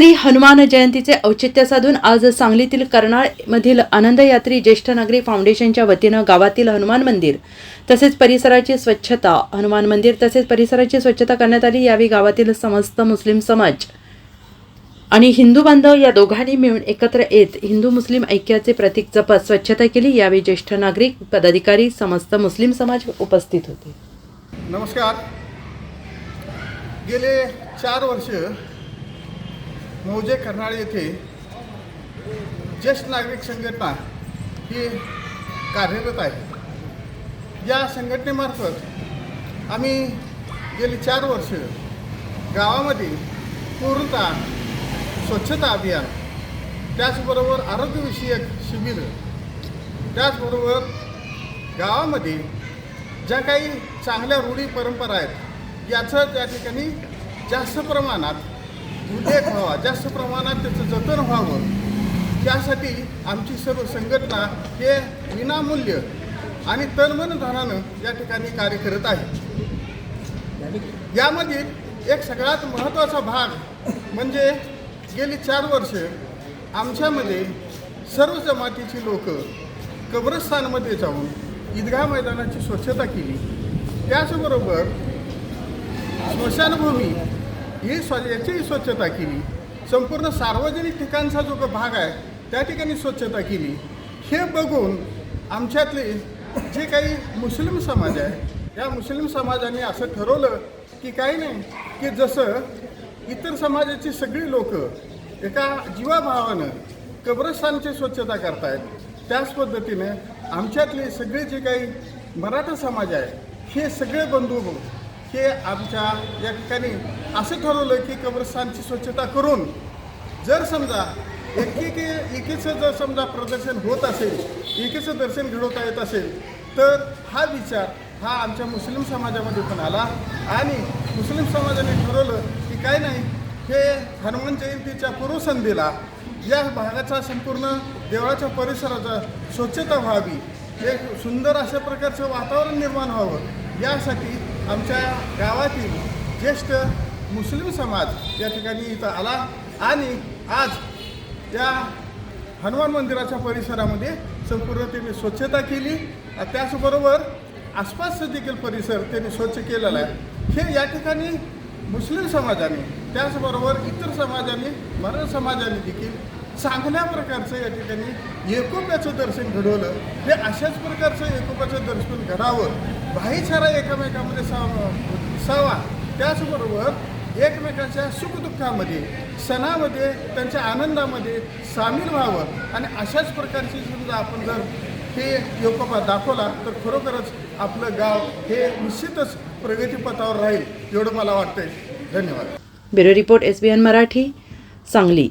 श्री हनुमान जयंतीचे औचित्य साधून आज सांगलीतील कर्नाळमधील आनंदयात्री ज्येष्ठ नागरिक फाउंडेशनच्या वतीनं गावातील हनुमान मंदिर तसेच परिसराची स्वच्छता हनुमान मंदिर तसेच परिसराची स्वच्छता करण्यात आली. यावेळी गावातील समस्त मुस्लिम समाज आणि हिंदू बांधव या दोघांनी मिळून एकत्र येत हिंदू मुस्लिम ऐक्याचे प्रतीक जपत स्वच्छता केली. यावेळी ज्येष्ठ नागरिक पदाधिकारी समस्त मुस्लिम समाज उपस्थित होते. नमस्कार. गेले चार वर्ष मौजे कर्नाळ येथे ज्येष्ठ नागरिक संघटना ही कार्यरत आहे. या संघटनेमार्फत आम्ही गेली चार वर्ष गावामध्ये पूर्णता स्वच्छता अभियान त्याचबरोबर आरोग्यविषयक शिबिर त्याचबरोबर गावामध्ये ज्या काही चांगल्या रूढी परंपरा आहेत याचं त्या ठिकाणी जास्त प्रमाणात उल्लेख व्हावा जास्त प्रमाणात त्याचं जतन व्हावं. त्यासाठी आमची सर्व संघटना हे विनामूल्य आणि तनमन धनानं या ठिकाणी कार्य करत आहे. यामधील एक सगळ्यात महत्त्वाचा भाग म्हणजे गेली चार वर्ष आमच्यामध्ये सर्व जमातीची लोक कब्रस्तानमध्ये जाऊन ईदगाह मैदानाची स्वच्छता केली. त्याचबरोबर स्मशानभूमी ही स्व याचीही स्वच्छता केली. संपूर्ण सार्वजनिक ठिकाणचा जो काही भाग आहे त्या ठिकाणी स्वच्छता केली. हे बघून आमच्यातले जे काही मुस्लिम समाज आहे या मुस्लिम समाजाने असं ठरवलं की काही नाही की जसं इतर समाजाची सगळी लोक एका जीवाभावानं कब्रस्तानची स्वच्छता करतायत त्याच पद्धतीने आमच्यातले सगळे जे काही मराठा समाज आहे हे सगळे बंधू हे आमच्या या ठिकाणी असं ठरवलं की कब्रस्थानची स्वच्छता करून जर समजा एकेके एकेचं जर समजा प्रदर्शन होत असेल एकेचं दर्शन घडवता येत असेल तर हा विचार हा आमच्या मुस्लिम समाजामध्ये पण आला. आणि मुस्लिम समाजाने ठरवलं की काय नाही हे हनुमान जयंतीच्या पूर्वसंध्येला या भागाचा संपूर्ण देवळाच्या परिसराचा स्वच्छता व्हावी एक सुंदर अशा प्रकारचं वातावरण निर्माण व्हावं यासाठी आमच्या गावातील ज्येष्ठ मुस्लिम समाज या ठिकाणी इथं आला आणि आज या हनुमान मंदिराच्या परिसरामध्ये संपूर्ण त्यांनी स्वच्छता केली. त्याचबरोबर आसपासचा देखील परिसर त्यांनी स्वच्छ केलेला आहे. हे या ठिकाणी मुस्लिम समाजाने त्याचबरोबर इतर समाजाने मराठा समाजाने देखील चांगल्या प्रकारचं या ठिकाणी एकोप्याचं दर्शन घडवलं. हे अशाच प्रकारचं एकोप्याचं दर्शन घडावं. भाईचारा एकामेकामध्ये सावा सावा त्याचबरोबर एकमेकांच्या सुखदुःखामध्ये सणामध्ये त्यांच्या आनंदामध्ये सामील व्हावं. आणि अशाच प्रकारची समजा आपण जर हे एकोपा दाखवला तर खरोखरच आपलं गाव हे निश्चितच प्रगतीपथावर राहील एवढं मला वाटतंय. धन्यवाद. Bureau report S B N Marathi Sangli.